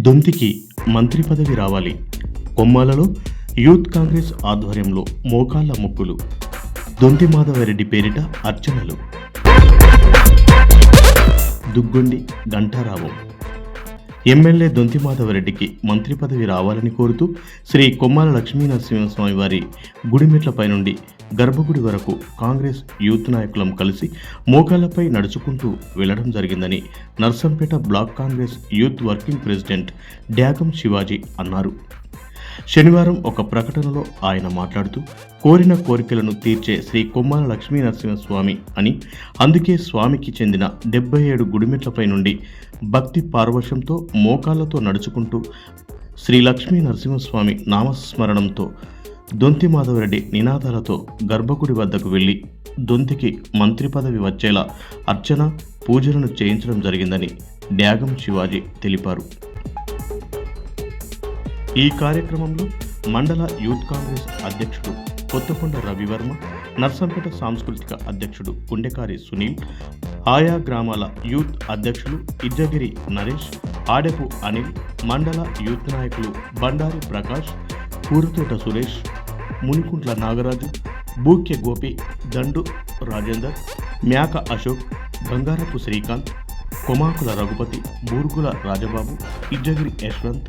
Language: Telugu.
దొంతికి మంత్రి పదవి రావాలి. కొమ్మాలలో యూత్ కాంగ్రెస్ ఆధ్వర్యంలో మోకాళ్ళ ముక్కులు. దొంతి మాధవరెడ్డి పేరిట అర్చనలు. దుగ్గొండి గంటారావం. ఎమ్మెల్యే దొంతి మాధవరెడ్డికి మంత్రి పదవి రావాలని కోరుతూ శ్రీ కొమ్మాల లక్ష్మీనరసింహస్వామి వారి గుడిమెట్లపై నుండి గర్భగుడి వరకు కాంగ్రెస్ యూత్ నాయకులం కలిసి మోకాళ్ళపై నడుచుకుంటూ వెళ్ళడం జరిగిందని Narsampet block Congress youth working president Dyagam Shivaji అన్నారు. శనివారం ఒక ప్రకటనలో ఆయన మాట్లాడుతూ కోరిన కోరికలను తీర్చే శ్రీ కొమ్మాల లక్ష్మీ నరసింహస్వామి అని అందుకే స్వామికి చెందిన డెబ్బై ఏడు గుడిమెట్లపై నుండి భక్తి పార్వశంతో మోకాళ్ళతో నడుచుకుంటూ శ్రీ లక్ష్మీ నరసింహస్వామి నామస్మరణంతో దొంతి మాధవరెడ్డి నినాదాలతో గర్భగుడి వద్దకు వెళ్ళి దొంతికి మంత్రి పదవి వచ్చేలా అర్చన పూజలను చేయించడం జరిగిందని డ్యాగం శివాజీ తెలిపారు. ఈ కార్యక్రమంలో మండల యూత్ కాంగ్రెస్ అధ్యక్షుడు కొత్తకొండ రవివర్మ నర్సంపేట సాంస్కృతిక అధ్యక్షుడు గుండెకారి సునీల్ ఆయా గ్రామాల యూత్ అధ్యక్షులు ఇద్దగిరి నరేష్ ఆడెపు అనిల్ మండల యూత్ నాయకులు బండారి ప్రకాష్ కూరతోట సురేష్ మునికుంట్ల నాగరాజు బూక్య గోపి దండు రాజేందర్ మ్యాక అశోక్ గంగారపు శ్రీకాంత్ కొమాకుల రఘుపతి బూర్గుల రాజబాబు ఇజ్జగిరి యశ్వంత్